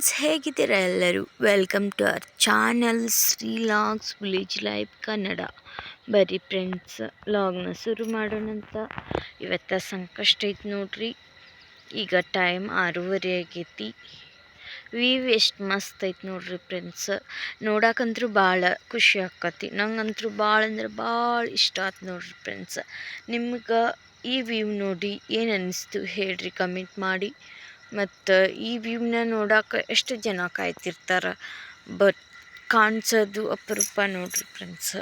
Friends, ಹೇಗಿದ್ದೀರಾ ಎಲ್ಲರೂ? Welcome to our channel Shreelogs village life Kannada. ಬರೀ ಫ್ರೆಂಡ್ಸ್, ಲಾಗ್ನ ಶುರು ಮಾಡೋಣಂತ ಇವತ್ತ ಸಂಕಷ್ಟ ಐತಿ ನೋಡ್ರಿ. ಈಗ ಟೈಮ್ ಆರೂವರೆ ಆಗೈತಿ. ವೀವ್ ಎಷ್ಟು ಮಸ್ತ್ ಐತಿ ನೋಡ್ರಿ ಫ್ರೆಂಡ್ಸ್. ನೋಡಕ್ಕಂತರೂ ಭಾಳ ಖುಷಿ ಆಕತಿ. ನಂಗಂತೂ ಭಾಳ ಅಂದ್ರೆ ಭಾಳ ಇಷ್ಟ ಆಯ್ತು ನೋಡ್ರಿ ಫ್ರೆಂಡ್ಸ್. ನಿಮ್ಗೆ ಈ ವ್ಯೂ ನೋಡಿ ಏನು ಅನ್ನಿಸ್ತು ಹೇಳ್ರಿ ಕಮೆಂಟ್ ಮಾಡಿ. ಮತ್ತು ಈ ವ್ಯೂವ್ನ ನೋಡಕ್ಕೆ ಎಷ್ಟು ಜನ ಕಾಯ್ತಿರ್ತಾರೆ? ಬಟ್ ಕಾಣಿಸೋದು ಅಪರೂಪ ನೋಡ್ರಿ ಫ್ರೆಂಡ್ಸ್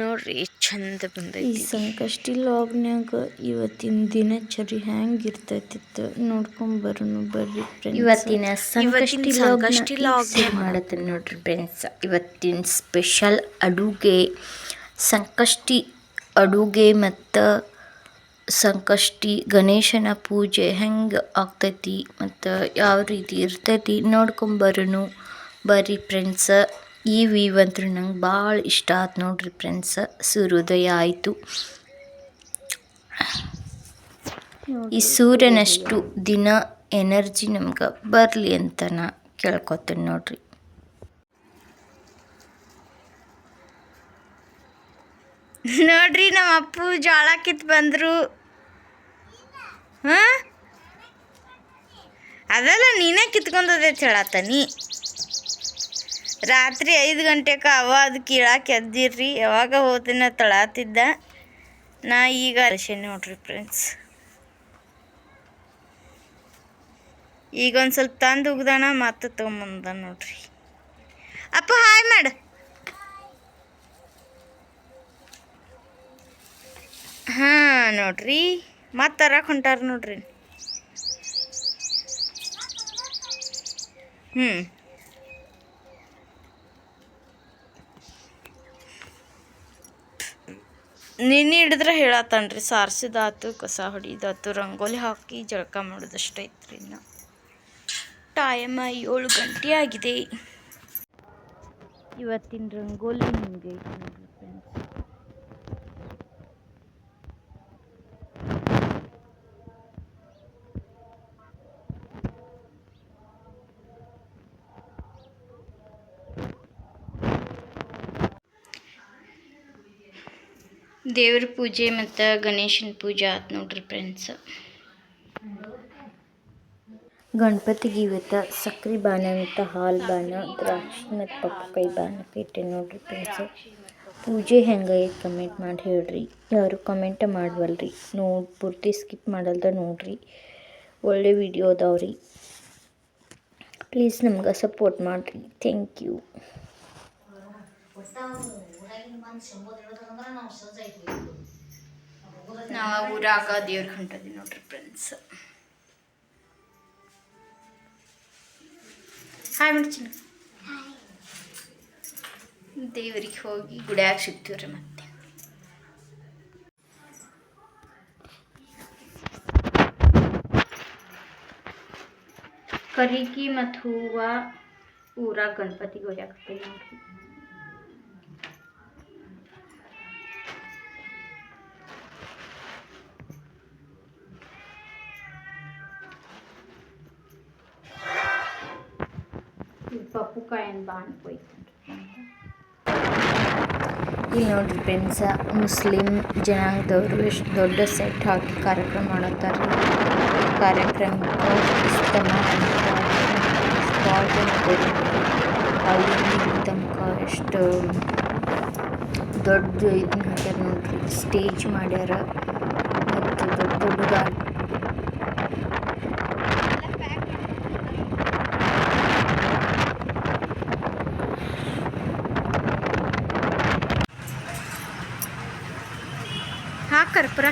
ನೋಡ್ರಿ ಎಷ್ಟು ಚಂದ ಈ ಬಂದೈತಿ. ಸಂಕಷ್ಟಿ ಲಾಗ್ನ್ಯಾಗ ಇವತ್ತಿನ ದಿನಚರಿ ಹ್ಯಾಂಗ್ ಇರ್ತೈತಿತ್ತು ನೋಡ್ಕೊಂಡ್ ಬರೋನು ಬರ್ರಿ. ಇವತ್ತಿನ ಸಂಕಷ್ಟಿ ಸಂಕಷ್ಟಿ ಲಾಗ್ ಮಾಡತ್ತೆ ಮಾಡತ್ತೀನಿ ನೋಡ್ರಿ ಫ್ರೆಂಡ್ಸ್ ಇವತ್ತಿನ ಸ್ಪೆಷಲ್ ಅಡುಗೆ. ಸಂಕಷ್ಟಿ ಅಡುಗೆ ಮತ್ತು ಸಂಕಷ್ಟಿ, ಗಣೇಶನ ಪೂಜೆ ಹೆಂಗೆ ಆಗ್ತೈತಿ ಮತ್ತು ಯಾವ ರೀತಿ ಇರ್ತೈತಿ ನೋಡ್ಕೊಂಬರೋನು ಬರ್ರಿ ಫ್ರೆಂಡ್ಸ ಈ ವೀವ್ ಅಂತೂ ನಂಗೆ ಭಾಳ ಇಷ್ಟ ಆಯ್ತು ನೋಡ್ರಿ ಫ್ರೆಂಡ್ಸ ಸೂರ್ಯೋದಯ ಆಯಿತು. ಈ ಸೂರ್ಯನಷ್ಟು ದಿನ ಎನರ್ಜಿ ನಮ್ಗೆ ಬರಲಿ ಅಂತ ನಾ ಕೇಳ್ಕೊತೀನಿ ನೋಡ್ರಿ. ನೋಡ್ರಿ ನಮ್ಮ ಅಪ್ಪು ಜೋಳ ಕಿತ್ ಬಂದರು. ಹಾಂ? ಅದೆಲ್ಲ ನೀನೇ ಕಿತ್ಕೊಂಡದೆ ನೀ. ರಾತ್ರಿ ಐದು ಗಂಟೆಗೆ ಅವ ಅದು ಕೀಳಾಕೆ ಎದ್ದಿರ್ರಿ, ಯಾವಾಗ ಹೋದಿನ ತಳಾತಿದ್ದ. ನಾ ಈಗ ಅರಿಶೆ ನೋಡ್ರಿ ಫ್ರೆಂಡ್ಸ್ ಈಗ ಒಂದು ಸ್ವಲ್ಪ ತಂದು ಉಗ್ದಾನ, ಮತ್ತೆ ತೊಗೊಂಬಂದ ನೋಡ್ರಿ. ಅಪ್ಪ ಹಾಯ್ ಮಾಡು. ಹಾಂ ನೋಡ್ರಿ. ಮತ್ತೆ ತರಕ್ಕೆ ಹೊಂಟಾರ ನೋಡ್ರಿ. ಹ್ಞೂ ನಿನ್ನೆ ಹಿಡಿದ್ರೆ ಹೇಳತ್ತನ್ರಿ, ಸಾರ್ಸಿದಾತು, ಕಸ ಹೊಡಿದಾತು, ರಂಗೋಲಿ ಹಾಕಿ ಜಳಕ ಮಾಡೋದಷ್ಟೇ ಐತ್ರಿ ಇನ್ನು. ಟೈಮ ಏಳು ಗಂಟೆ ಆಗಿದೆ. ಇವತ್ತಿನ ರಂಗೋಲಿ ಹಿಂಗೆ ದೇವ್ರ ಪೂಜೆ ಮತ್ತು ಗಣೇಶನ ಪೂಜೆ ಆಯ್ತು ನೋಡ್ರಿ ಫ್ರೆಂಡ್ಸ್ ಗಣಪತಿಗೆ ಇವತ್ತು ಸಕ್ರೆ ಬಾಣ ಮತ್ತು ಹಾಲು ಬಾಣ, ದ್ರಾಕ್ಷಿ ಮತ್ತು ಪಪ್ಪಕಾಯಿ ಬಾಣಕ್ಕೆ ಇಟ್ಟೆ ನೋಡ್ರಿ ಫ್ರೆಂಡ್ಸ್ ಪೂಜೆ ಹೆಂಗೈತೆ ಕಮೆಂಟ್ ಮಾಡಿ ಹೇಳ್ರಿ. ಯಾರು ಕಮೆಂಟ್ ಮಾಡವಲ್ರಿ. ನೋಡಿ, ಪೂರ್ತಿ ಸ್ಕಿಪ್ ಮಾಡಲ್ದ ನೋಡ್ರಿ. ಒಳ್ಳೆ ವಿಡಿಯೋ ಅದಾವ್ರಿ. ಪ್ಲೀಸ್ ನಮ್ಗೆ ಸಪೋರ್ಟ್ ಮಾಡಿರಿ. ಥ್ಯಾಂಕ್ ಯು ನಾವು ಊರಾಗ ದೇವ್ರ ಹೊಂಟದಿ ನೋಡ್ರಿ ಫ್ರೆಂಡ್ಸ್ ಹಾಯ್ ಮಾಡ್ಚಿನ ದೇವ್ರಿಗೆ ಹೋಗಿ ಗುಡ್ಯಾಗ ಸಿಗ್ತೀವ್ರಿ ಮತ್ತೆ. ಕರಿಗಿ ಮತ್ತು ಹೂವ ಊರಾಗ ಗಣಪತಿಗೆ ಒಯ್ಯಾಕತ್ತೀವಿ ನೋಡ್ರಿ. ಕಾಯನ್ ಬಾಣ್ ಹೋಯ್ತು ಇಲ್ಲಿ ನೋಡ್ರಿ ಫ್ರೆಂಡ್ಸ ಮುಸ್ಲಿಂ ಜನಾಂಗದವರು ಎಷ್ಟು ದೊಡ್ಡ ಸೆಟ್ ಹಾಕಿ ಕಾರ್ಯಕ್ರಮ ಮಾಡುತ್ತಾರೆ. ಕಾರ್ಯಕ್ರಮ ಅಲ್ಲಿ ತನಕ ಎಷ್ಟು ದೊಡ್ಡ ಇದನ್ನ ಹಾಕ್ಯಾರ ನೋಡ್ರಿ. ಸ್ಟೇಜ್ ಮಾಡ್ಯಾರ. ಮತ್ತು ದೊಡ್ಡ ದೊಡ್ಡ ಕರ್ಪೂರ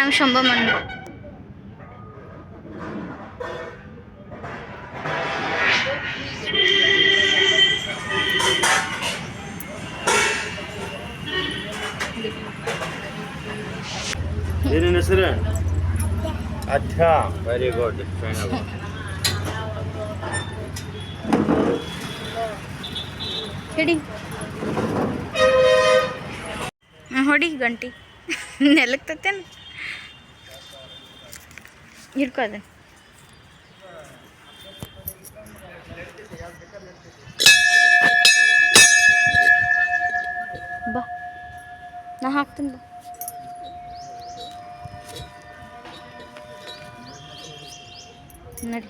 ನಾವು ಶಂಭ ಮಾಡಿ ಏನೇನು ಹೆಸರು? ವೆರಿ ಗುಡ್ ಹಿಡಿ ಹೊಡಿ ಗಂಟಿ. ನೆಲಕ್ಕೆ ತತ್ತೇನು? ಹಿಡ್ಕೊ ಅದನ್ನ ಬಾ. ನಾ ಹಾಕ್ತೀನಿ ಬಾ. ನಡಿ.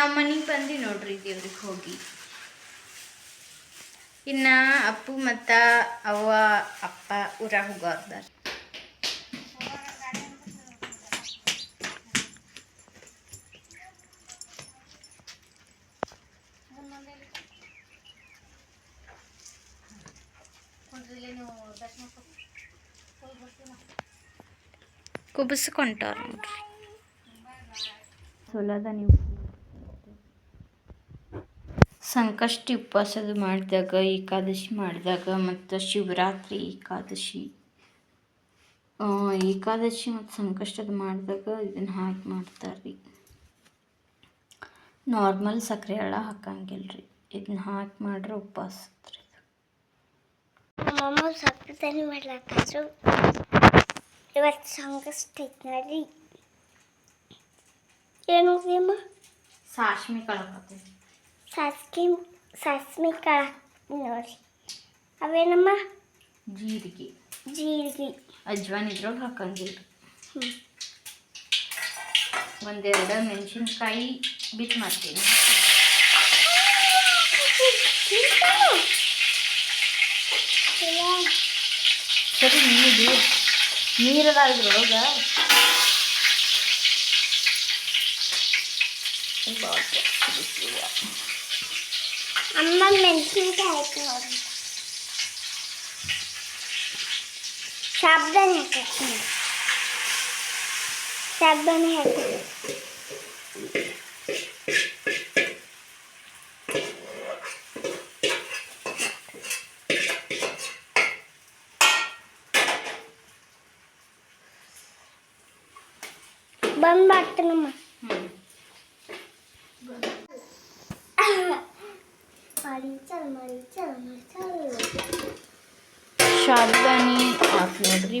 ನಾವು ಮನೆಗೆ ಬಂದು ನೋಡ್ರಿ ದೇವ್ರಿಗೆ ಹೋಗಿ. ಇನ್ನ ಅಪ್ಪು ಮತ್ತು ಅವ್ವ, ಅಪ್ಪ ಊರ ಹೋಗೋರ್ದಾರ. ಕುಬಸ್ಕೊಂಟಾರ ನೋಡ್ರಿ. ಸೊಲದ ನೀವು. ಸಂಕಷ್ಟಿ ಉಪವಾಸದ ಮಾಡಿದಾಗ ಏಕಾದಶಿ ಮಾಡಿದಾಗ ಮತ್ತು ಶಿವರಾತ್ರಿ ಏಕಾದಶಿ. ಏಕಾದಶಿ ಮತ್ತು ಸಂಕಷ್ಟದ ಮಾಡಿದಾಗ ಇದನ್ನು ಹಾಕಿ ಮಾಡ್ತಾರೆ ರೀ ನಾರ್ಮಲ್ ಸಕ್ಕರೆ ಹಳ ಹಾಕಂಗಿಲ್ಲ ರೀ ಇದನ್ನ ಹಾಕಿ ಮಾಡ್ರೆ ಉಪವಾಸ ರೀ ಮಾಡ್ಲಾಕತ್ರು. ಇವತ್ತು ಸಂಕಷ್ಟ ಐತೆ ನೋಡ್ರಿ. ಏನು ಸಾಶ್ಮಿ ಸಾಸ್ಮಿ ಕಳಕತ್ತೀವಿ ಸಾಸ್ಗಿ ಸಾಸ್ಮಿ ಕಾಳು ನೋಡ್ರಿ ಅವೇನಮ್ಮ ಜೀರಿಗೆ ಜೀರಿಗೆ ಅಜ್ವಾನ್ ಇದ್ರೊಳಗೆ ಹಾಕಂಗಿಲ್ಲ ಹ್ಮ್. ಒಂದೆರಡು ಮೆಣಸಿನ್ಕಾಯಿ ಬಿಟ್ಟು ಮಾಡ್ತೀನಿ ಸರಿ ನೀರು ನೀರದ ಇದ್ರೊಳಗೆ ಅಮ್ಮ ಮೆಣಸಿನ್ಕಾಯಿ ಆಯ್ತು ನೋಡ್ರಿ ಸಾಬ್ದಾನೆ ಹಾಕತ್ತೀನಿ ಸಾಬ್ದಾನೆ ಹಾಕಿ ಬಂದ್ ಮಾಡ್ತೀನಮ್ಮ ಮಾಡಿ ಚಲ್ ಮಾಡಿ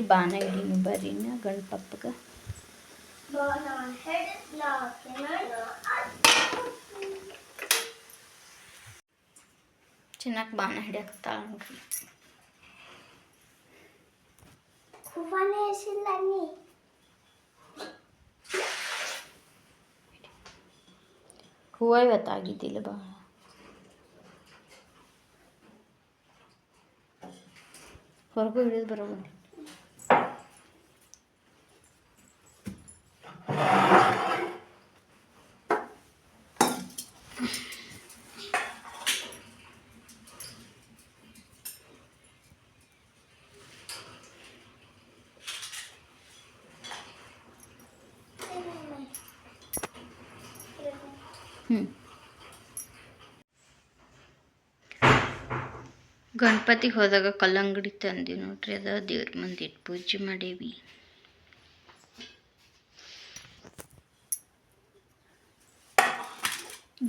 ಬಾನ ಹಿಡೀನಿ ಬರ್ರಿನ ಗಣಪಪ್ಪಗೆ ಚೆನ್ನಾಗಿ ಬಾನ ಹಿಡಿಯಕತ್ತಾಳ ನೋಡ್ರಿ ಹೂವನೇ ಹೆಸಿಲ್ಲ ನೀ ಹೂವು ಇವತ್ತು ಆಗಿದ್ದಿಲ್ಲ ಭಾಳ ಹೊರಗೂ ಹಿಡಿದು ಬರೋ ಗಣಪತಿಗೆ ಹೋದಾಗ ಕಲ್ಲಂಗಡಿ ತಂದಿ ನೋಡ್ರಿ, ಅದ ದೇವ್ರ ಮುಂದೆ ಇಟ್ಟು ಪೂಜೆ ಮಾಡೇವಿ.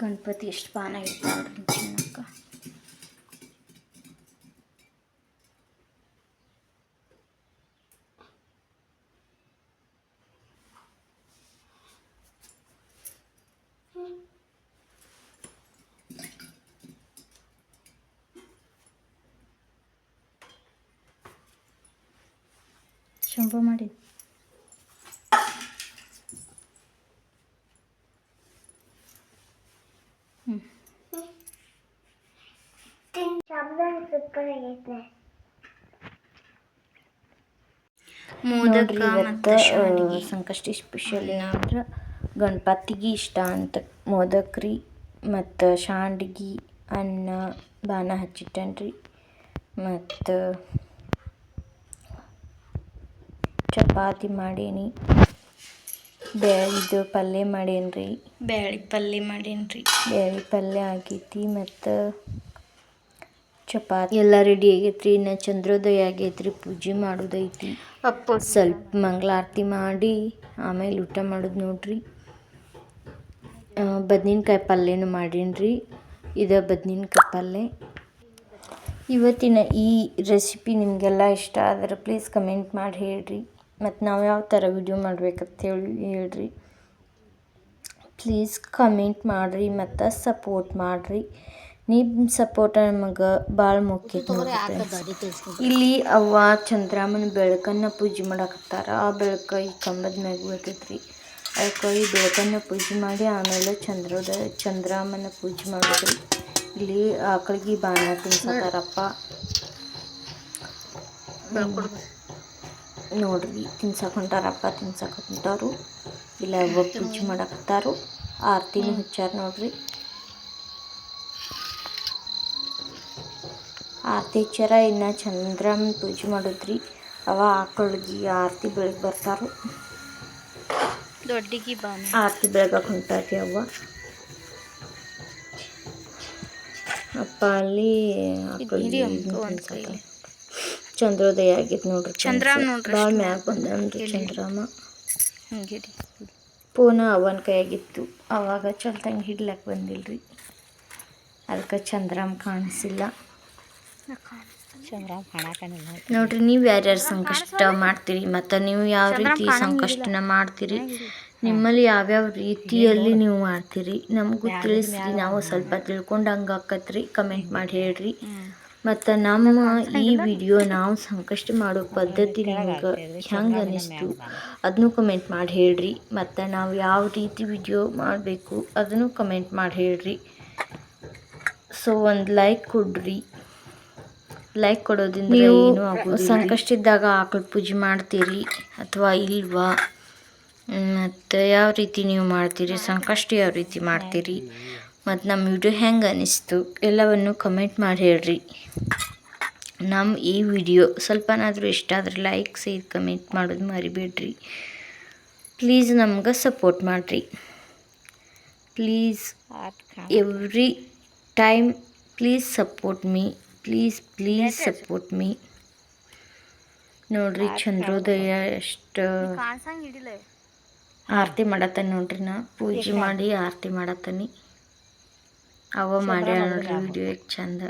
ಗಣಪತಿ ಎಷ್ಟು ಬಾನ ಇರ್ತಾವ್ರಿ ಚಿನ್ನಕ್ಕ ಶಂಭು ಮಾಡಿ. ಮೋದಕ ಮತ್ತು ಶಾವಿಗೆ ಸಂಕಷ್ಟಿ ಸ್ಪೆಷಲ್ ಏನಂದ್ರೆ ಗಣಪತಿಗೆ ಇಷ್ಟ ಅಂತ ಮೋದಕ್ರಿ ಮತ್ತು ಶಾಂಡ್ಗಿ ಅನ್ನ ಬಾನ ಹಚ್ಚಿಟ್ಟನ್ರಿ ಮತ್ತು ಚಪಾತಿ ಮಾಡೀನಿ. ಬ್ಯಾಳಿದು ಪಲ್ಯ ಪಲ್ಯ ರೀ ಬ್ಯಾಳಿ ಪಲ್ಯ ಮಾಡೇನಿ ರೀ ಬ್ಯಾಳಿ ಪಲ್ಯ ಆಗೈತಿ ಮತ್ತು ಚಪಾತಿ. ಎಲ್ಲ ರೆಡಿ ಆಗೈತ್ರಿ. ಇನ್ನು ಚಂದ್ರೋದಯ ಆಗೈತ್ರಿ. ಪೂಜೆ ಮಾಡೋದೈತಿ. ಅಪ್ಪ. ಸ್ವಲ್ಪ ಮಂಗಳಾರತಿ ಮಾಡಿ ಆಮೇಲೆ ಊಟ ಮಾಡೋದು ನೋಡ್ರಿ. ಬದ್ನಿನ್ಕಾಯಿ ಪಲ್ಯನೂ ಮಾಡೀನಿ ಇದು ಬದ್ನಿನ್ಕಾಯಿ ಪಲ್ಯ. ಇವತ್ತಿನ ಈ ರೆಸಿಪಿ ನಿಮಗೆಲ್ಲ ಇಷ್ಟ ಆದರೆ ಪ್ಲೀಸ್ ಕಮೆಂಟ್ ಮಾಡಿ ಹೇಳ್ರಿ. ಮತ್ತು ನಾವು ಯಾವ ಥರ ವಿಡಿಯೋ ಮಾಡ್ಬೇಕಂತ ಹೇಳಿ ಹೇಳ್ರಿ. ಪ್ಲೀಸ್ ಕಮೆಂಟ್ ಮಾಡಿರಿ ಮತ್ತು ಸಪೋರ್ಟ್ ಮಾಡಿರಿ. ನಿಮ್ಮ ಸಪೋರ್ಟ್ ನಮಗೆ ಭಾಳ ಮುಖ್ಯ ಇಲ್ಲಿ ಅವ್ವ ಚಂದ್ರಾಮನ ಬೆಳಕನ್ನು ಪೂಜೆ ಮಾಡಕತ್ತಾರ. ಆ ಬೆಳಕ ಈ ಕಂಬದ ಮ್ಯಾಗ ಬರ್ತೈತ್ರಿ ಅದಕ್ಕೆ ಈ ಬೆಳಕನ್ನು ಪೂಜೆ ಮಾಡಿ ಆಮೇಲೆ ಚಂದ್ರದ ಚಂದ್ರಾಮನ ಪೂಜೆ ಮಾಡಿದ್ರಿ ಇಲ್ಲಿ ಆಕಳಿಗೆ ಬಾಣ ತಿನ್ಸತ್ತಾರಪ್ಪ ನೋಡ್ರಿ ತಿನ್ಸಕ್ಕೆ ಹೊಂಟಾರಪ್ಪ ತಿನ್ಸಕ್ಕೆ ಹೊಂಟಾರು. ಇಲ್ಲ ಅವ್ವ ಪೂಜೆ ಮಾಡಕತ್ತಾರು ಆರತಿನೂ ಹಚ್ಚಾರ ನೋಡ್ರಿ. ಆರತಿ ಹಚ್ಚಾರ ಇನ್ನು ಚಂದ್ರಮ್ಮ ಪೂಜೆ ಮಾಡಿದ್ರಿ. ಅವ ಆಕಳಿಗೆ ಆರತಿ ಬೆಳಗ್ಗೆ ಬರ್ತಾರು. ದೊಡ್ಡಿಗೆ ಬಾನ. ಆರತಿ ಬೆಳಗಕ್ಕೆ ಹೊಂಟಾರಿ ಅವ್ವ. ಅಪ್ಪ ಅಲ್ಲಿ ಆಕಳಿಗೆ. ಚಂದ್ರೋದಯ ಆಗಿತ್ತು ನೋಡ್ರಿ ಚಂದ್ರ ನೋಡ್ರಿ ಭಾಳ ಮ್ಯಾಗ ಬಂದನ್ರಿ ಚಂದ್ರಾಮ. ಹಂಗಿರಿ ಪೂನ ಅವನ ಕೈಯಾಗಿತ್ತು. ಅವಾಗ ಚಲ್ತಂಗೆ ಹಿಡ್ಲಕ್ಕೆ ಬಂದಿಲ್ರಿ. ಅದಕ್ಕೆ ಚಂದ್ರಾಮ್ ಕಾಣಿಸಿಲ್ಲ. ನೋಡ್ರಿ ನೀವು ಯಾರ್ಯಾರು ಸಂಕಷ್ಟ ಮಾಡ್ತೀರಿ ಮತ್ತು ನೀವು ಯಾವ ರೀತಿ ಸಂಕಷ್ಟನ ಮಾಡ್ತೀರಿ? ನಿಮ್ಮಲ್ಲಿ ಯಾವ್ಯಾವ ರೀತಿಯಲ್ಲಿ ನೀವು ಮಾಡ್ತೀರಿ? ನಮಗೂ ತಿಳಿಸ್ರಿ. ನಾವು ಸ್ವಲ್ಪ ತಿಳ್ಕೊಂಡಂಗೆ ಆಕತ್ರಿ. ಕಮೆಂಟ್ ಮಾಡಿ ಹೇಳ್ರಿ. ಮತ್ತು ನಮ್ಮ ಈ ವಿಡಿಯೋ ನಾವು ಸಂಕಷ್ಟ ಮಾಡೋ ಪದ್ಧತಿ ನಿಮ್ಗೆ ಹೆಂಗೆ ಅನ್ನಿಸ್ತು? ಅದನ್ನು ಕಮೆಂಟ್ ಮಾಡಿ ಹೇಳ್ರಿ. ಮತ್ತು ನಾವು ಯಾವ ರೀತಿ ವಿಡಿಯೋ ಮಾಡಬೇಕು ಅದನ್ನು ಕಮೆಂಟ್ ಮಾಡಿ ಹೇಳ್ರಿ. ಸೊ ಒಂದು ಲೈಕ್ ಕೊಡ್ರಿ. ಲೈಕ್ ಕೊಡೋದ್ರಿಂದ ಏನು ಸಂಕಷ್ಟ ಇದ್ದಾಗ ಆಕಳ ಪೂಜೆ ಮಾಡ್ತೀರಿ ಅಥವಾ ಇಲ್ವಾ? ಮತ್ತು ಯಾವ ರೀತಿ ನೀವು ಮಾಡ್ತೀರಿ? ಸಂಕಷ್ಟ ಯಾವ ರೀತಿ ಮಾಡ್ತೀರಿ? ಮತ್ತು ನಮ್ಮ ವಿಡಿಯೋ ಹೆಂಗೆ ಅನ್ನಿಸ್ತು ಎಲ್ಲವನ್ನು ಕಮೆಂಟ್ ಮಾಡಿ ಹೇಳ್ರಿ. ನಮ್ಮ ಈ ವಿಡಿಯೋ ಸ್ವಲ್ಪನಾದರೂ ಇಷ್ಟ ಆದರೆ ಲೈಕ್ ಸೇರ್ ಕಮೆಂಟ್ ಮಾಡೋದು ಮರಿಬೇಡ್ರಿ. ಪ್ಲೀಸ್ ನಮ್ಗೆ ಸಪೋರ್ಟ್ ಮಾಡಿರಿ. Please every time please support me please please support me ನೋಡ್ರಿ ಚಂದ್ರೋದಯ ಎಷ್ಟು ಆರತಿ ಮಾಡತ್ತಾನೆ ನೋಡ್ರಿ ನಾ. ಪೂಜೆ ಮಾಡಿ ಆರತಿ ಮಾಡತ್ತಾನೆ. ಅವ ಮಾಡ್ಯಾಳ ನೋಡ್ರಿ ವಿಡಿಯೋ ಎಷ್ಟು ಚಂದ.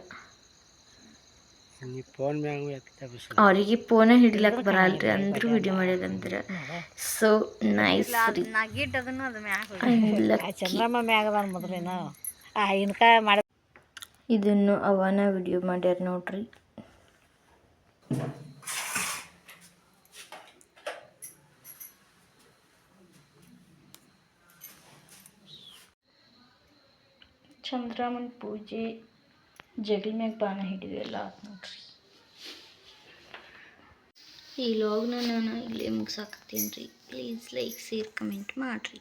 ಅವ್ರಿಗೆ ಫೋನ್ ಹಿಡಿಲಕ್ ಬರಲ್ರಿ ಅಂದ್ರು ವಿಡಿಯೋ ಮಾಡ್ಯಾರಂದ್ರ. ಸೊ ನೈಸ್ ಇದನ್ನು ಅವನ ವಿಡಿಯೋ ಮಾಡ್ಯಾರ ನೋಡ್ರಿ. ಚಂದ್ರಮನ್ ಪೂಜೆ ಜಗಲ್ ಮ್ಯಾಗ ಬಾಣ ಹಿಡಿದೆಲ್ಲ ಆತು ನೋಡ್ರಿ. ಈ ಲಾಗ್ನ ನಾನು ಇಲ್ಲೇ ಮುಗ್ಸಾಕತ್ತೀನಿ ರೀ. ಪ್ಲೀಸ್ ಲೈಕ್ ಶೇರ್ ಕಮೆಂಟ್ ಮಾಡಿರಿ.